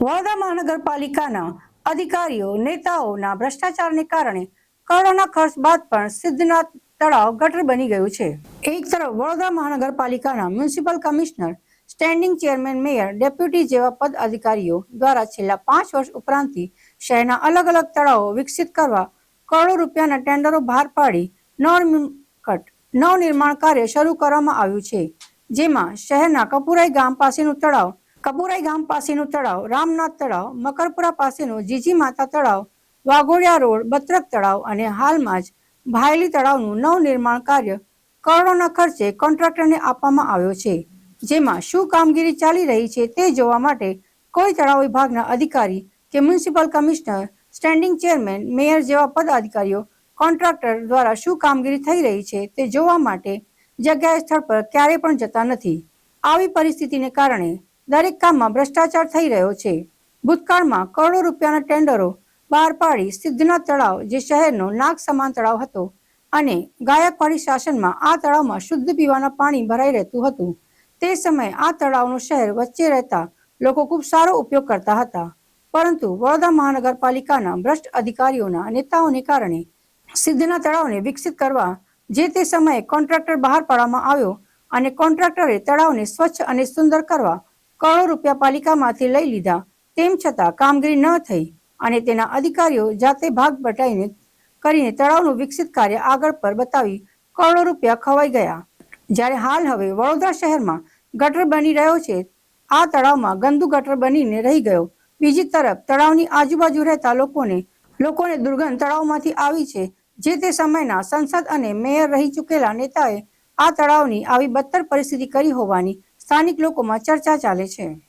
વડોદરા મહાનગરપાલિકાના અધિકારીઓ નેતાઓના ભ્રષ્ટાચારને કારણે કરોડોના ખર્ચ બાદ પણ સિદ્ધનાથ તળાવ ગટર બની ગયું છે. એક તરફ વડોદરા મહાનગરપાલિકાના municipal commissioner, standing chairman mayor, deputy જેવા પદ અધિકારીઓ દ્વારા છેલ્લા પાંચ વર્ષ ઉપરાંતથી શહેરના અલગ અલગ તળાવો વિકસિત કરવા કરોડો રૂપિયાના ટેન્ડરો બહાર પાડી નવનિર્માણ નવનિર્માણ કાર્ય શરૂ કરવામાં આવ્યું છે. જેમાં શહેરના કપુરાઈ ગામ પાસેનું તળાવ કપુરાઈ ગામ પાસેનું તળાવ, રામનાથ તળાવ, મકરપુરા પાસેનું જીજી માતા તળાવ, વાઘોડિયા રોડ, બત્રક તળાવ અને હાલમાં જ ભાયલી તળાવનું નવનિર્માણ કાર્ય કરોડોના ખર્ચે કોન્ટ્રાક્ટરને આપવામાં આવ્યો છે. જેમાં શું કામગીરી ચાલી રહી છે તે જોવા માટે કોઈ તળાવ વિભાગના અધિકારી કે municipal commissioner, standing chairman, mayor જેવા પદ અધિકારીઓ કોન્ટ્રાક્ટર દ્વારા શું કામગીરી થઈ રહી છે તે જોવા માટે જગ્યાએ સ્થળ પર ક્યારેય પણ જતા નથી. આવી પરિસ્થિતિને કારણે દરેક કામમાં ભ્રષ્ટાચાર થઈ રહ્યો છે. ભૂતકાળમાં કરોડો રૂપિયાના ટેન્ડરો બહાર પાડી સિદ્ધનાથ તળાવ, જે શહેરનો નાગ સમાન તળાવ હતો, અને ગાયકવાડી શાસનમાં આ તળાવમાં શુદ્ધ પીવાના પાણી ભરાઈ રહેતું હતું. તે સમયે આ તળાવનું શહેર વચ્ચે રહેતા લોકો ખૂબ સારો ઉપયોગ કરતા હતા. પરંતુ વડોદરા મહાનગરપાલિકાના ભ્રષ્ટ અધિકારીઓના નેતાઓને કારણે સિદ્ધના તળાવને વિકસિત કરવા જે તે સમયે કોન્ટ્રાક્ટર બહાર પાડવામાં આવ્યો અને કોન્ટ્રાક્ટરે તળાવને સ્વચ્છ અને સુંદર કરવા કરોડો રૂપિયા પાલિકામાંથી લઈ લીધા. તેમ છતાં કામગીરી ન થઈ અને તેના અધિકારીઓ જાતે ભાગ બટાઈને કરીને તળાવનું વિકસિત કાર્ય આગળ પર બતાવી કરોડો રૂપિયા ખવાઈ ગયા. જ્યારે હાલ હવે વડોદરા શહેરમાં ગટર બની રહ્યો છે, આ તળાવમાં ગંદુ ગટર બનીને રહી ગયો. બીજી તરફ તળાવની આજુબાજુ રહેતા લોકોને લોકોને દુર્ગંધ તળાવમાંથી આવી છે, જે તે સમયના સંસદ અને મેયર રહી ચૂકેલા નેતાએ આ તળાવની આવી બદતર પરિસ્થિતિ કરી હોવાની સ્થાનિક લોકોમાં ચર્ચા ચાલે છે.